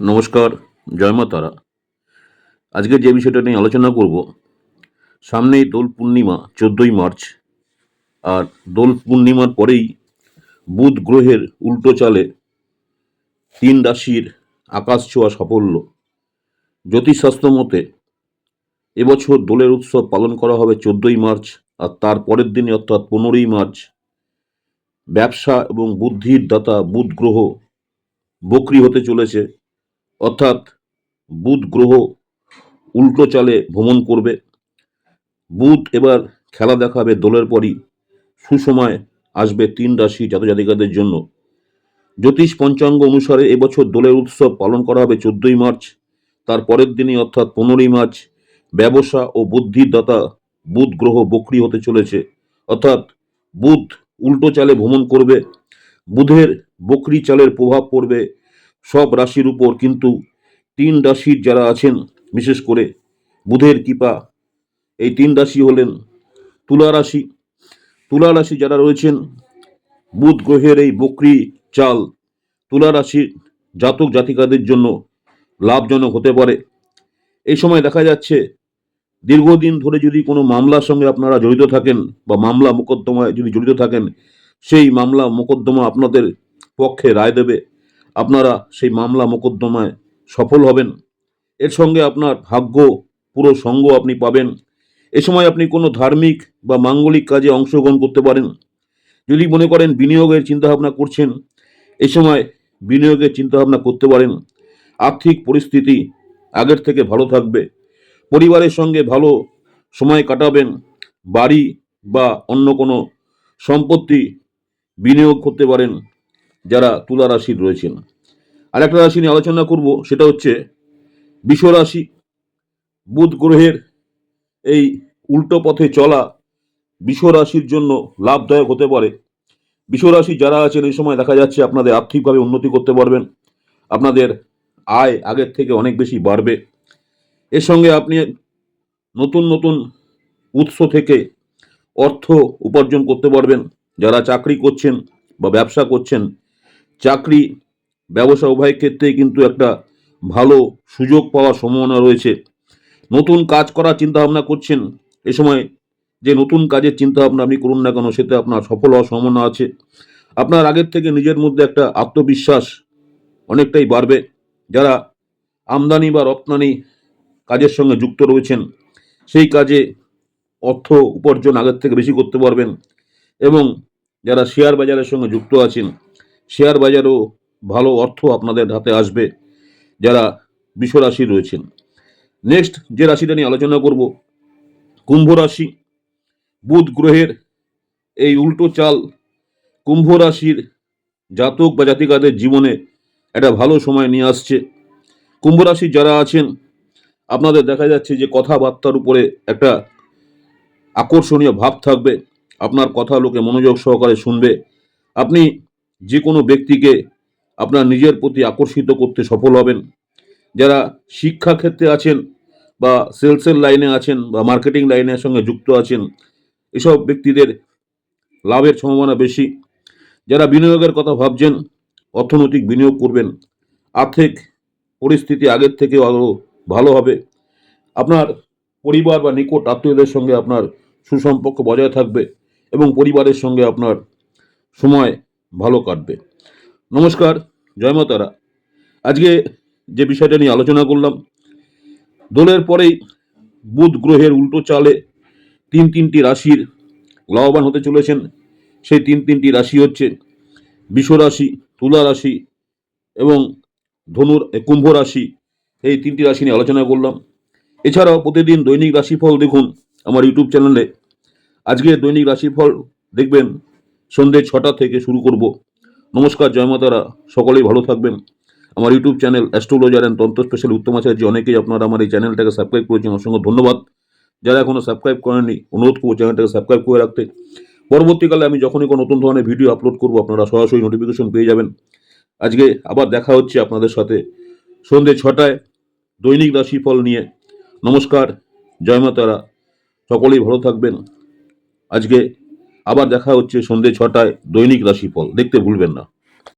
নমস্কার, জয় মা তারা। আজকে যে বিষয়টা নিয়ে আলোচনা করব, সামনেই দোল পূর্ণিমা, চোদ্দোই মার্চ, আর দোল পূর্ণিমার পরেই বুধ গ্রহের উল্টো চালে তিন রাশির আকাশ ছোঁয়া সাফল্য। জ্যোতিষশাস্ত্র মতে, এবছর দোলের উৎসব পালন করা হবে চোদ্দোই মার্চ, আর তার পরের দিনে অর্থাৎ পনেরোই মার্চ। ব্যবসা এবং বুদ্ধির দাতা বুধ গ্রহ বক্রি হতে চলেছে। অর্থাৎ বুধ গ্রহ উল্টো চালে ভ্রমণ করবে। বুধ এবার খেলা দেখাবে দোলের পরই। সুসময় আসবে তিন রাশি জাতজাতিকাদের জন্য। জ্যোতিষ পঞ্চাঙ্গ অনুসারে এবছর দোলের উৎসব পালন করা হবে চোদ্দই মার্চ। তার পরের দিনই অর্থাৎ পনেরোই মার্চ ব্যবসা ও বুদ্ধির দাতা বুধ গ্রহ বক্রি হতে চলেছে। অর্থাৎ বুধ উল্টো চালে ভ্রমণ করবে। বুধের বকরি চালের প্রভাব পড়বে সব রাশির উপর কিন্তু তিন রাশির যারা আছেন, বিশেষ করে বুধের কৃপা, এই তিন রাশি হলেন তুলা রাশি। তুলা রাশি যারা রয়েছেন, বুধ গ্রহের এই বকরি চাল তুলা রাশির জাতক জাতিকাদের জন্য লাভজনক হতে পারে। এই সময় দেখা যাচ্ছে, দীর্ঘদিন ধরে যদি কোনো মামলার সঙ্গে আপনারা জড়িত থাকেন বা মামলা মোকদ্দমায় যদি জড়িত থাকেন, সেই মামলা মোকদ্দমা আপনাদের পক্ষে রায় দেবে। আপনারা সেই মামলা মোকদ্দমায় সফল হবেন। এর সঙ্গে আপনার ভাগ্য, পুরো সঙ্গ আপনি পাবেন। এ সময় আপনি কোনো ধার্মিক বা মাঙ্গলিক কাজে অংশগ্রহণ করতে পারেন। যদি মনে করেন বিনিয়োগের চিন্তাভাবনা করছেন, এ সময় বিনিয়োগের চিন্তাভাবনা করতে পারেন। আর্থিক পরিস্থিতি আগের থেকে ভালো থাকবে। পরিবারের সঙ্গে ভালো সময় কাটাবেন। বাড়ি বা অন্য কোনো সম্পত্তি বিনিয়োগ করতে পারেন। যারা তুলা রাশির রয়েছেন। আর একটা রাশি নিয়ে আলোচনা করব, সেটা হচ্ছে বিষ রাশি। বুধ গ্রহের এই উল্টো পথে চলা বিষ রাশির জন্য লাভদায়ক হতে পারে। বিষ রাশি যারা আছেন, এই সময় দেখা যাচ্ছে আপনাদের আর্থিকভাবে উন্নতি করতে পারবেন। আপনাদের আয় আগের থেকে অনেক বেশি বাড়বে। এর সঙ্গে আপনি নতুন নতুন উৎস থেকে অর্থ উপার্জন করতে পারবেন। যারা চাকরি করছেন বা ব্যবসা করছেন চাকরি, ব্যবসা উভয় ক্ষেত্রেই কিন্তু একটা ভালো সুযোগ পাওয়ার সম্ভাবনা রয়েছে। নতুন কাজ করার চিন্তা ভাবনা করছেন। এ সময় যে নতুন কাজের চিন্তা ভাবনা আপনি করুন না কেন, সেতে আপনার সফল হওয়ার সম্ভাবনা আছে। আপনার আগের থেকে নিজের মধ্যে একটা আত্মবিশ্বাস অনেকটাই বাড়বে। যারা আমদানি বা রপ্তানি কাজের সঙ্গে যুক্ত রয়েছেন, সেই কাজে অর্থ উপার্জন আগের থেকে বেশি করতে পারবেন। এবং যারা শেয়ার বাজারের সঙ্গে যুক্ত আছেন শেয়ার বাজারও ভালো অর্থ আপনাদের হাতে আসবে যারা বিষ রাশি রয়েছেন। নেক্সট যে রাশিটা নিয়ে আলোচনা করব, কুম্ভ রাশি। বুধ গ্রহের এই উল্টো চাল কুম্ভ রাশির জাতক বা জাতিকাদের জীবনে একটা ভালো সময় নিয়ে আসছে। কুম্ভ রাশির যারা আছেন, আপনাদের দেখা যাচ্ছে যে কথাবার্তার উপরে একটা আকর্ষণীয় ভাব থাকবে। আপনার কথা লোকে মনোযোগ সহকারে শুনবে। আপনি যে কোনো ব্যক্তিকে আপনার নিজের প্রতি আকর্ষিত করতে সফল হবেন। যারা শিক্ষা ক্ষেত্রে আছেন বা সেলসের লাইনে আছেন বা মার্কেটিং লাইনের সঙ্গে যুক্ত আছেন, এসব ব্যক্তিদের লাভের সম্ভাবনা বেশি। যারা বিনিয়োগের কথা ভাবছেন, অর্থনৈতিক বিনিয়োগ করবেন, আর্থিক পরিস্থিতি আগের থেকে আরও ভালো হবে। আপনার পরিবার বা নিকট আত্মীয়দের সঙ্গে আপনার সুসম্পর্ক বজায় থাকবে এবং পরিবারের সঙ্গে আপনার সময় ভালো কাটবে। নমস্কার, জয় মা তারা আজকে যে বিষয়টা নিয়ে আলোচনা করলাম, দোলের পরেই বুধ গ্রহের উল্টো চালে তিন তিনটি রাশির লাভবান হতে চলেছেন। সেই তিন তিনটি রাশি হচ্ছে বিষ রাশি, তুলা রাশি এবং ধনুর কুম্ভ রাশি। এই তিনটি রাশি নিয়ে আলোচনা করলাম। এছাড়াও প্রতিদিন দৈনিক রাশিফল দেখুন আমার ইউটিউব চ্যানেলে। আজকে দৈনিক রাশিফল দেখবেন সন্ধ্যে ছটা থেকে শুরু করব। নমস্কার, জয় মাতারা। সকলেই ভালো থাকবেন। আমার YouTube channel astrologer and Tantra special Uttam Acharya, অনেকেই আপনারা আমার এই চ্যানেলটাকে সাবস্ক্রাইব করেছেন। অসংখ্য ধন্যবাদ। যারা এখনও সাবস্ক্রাইব করেননি, অনুরোধ করব চ্যানেলটাকে সাবস্ক্রাইব করে রাখতে। পরবর্তীকালে আমি যখনই কোনো নতুন ধরনের ভিডিও আপলোড করব, আপনারা সরাসরি নোটিফিকেশন পেয়ে যাবেন। আজকে আবার দেখা হচ্ছে আপনাদের সাথে সন্ধ্যে ছটায় দৈনিক রাশিফল নিয়ে। নমস্কার, জয় মা তারা সকলেই ভালো থাকবেন। আজকে আবার দেখা হচ্ছে সন্ধ্যে ছটায় দৈনিক রাশিফল। দেখতে ভুলবেন না।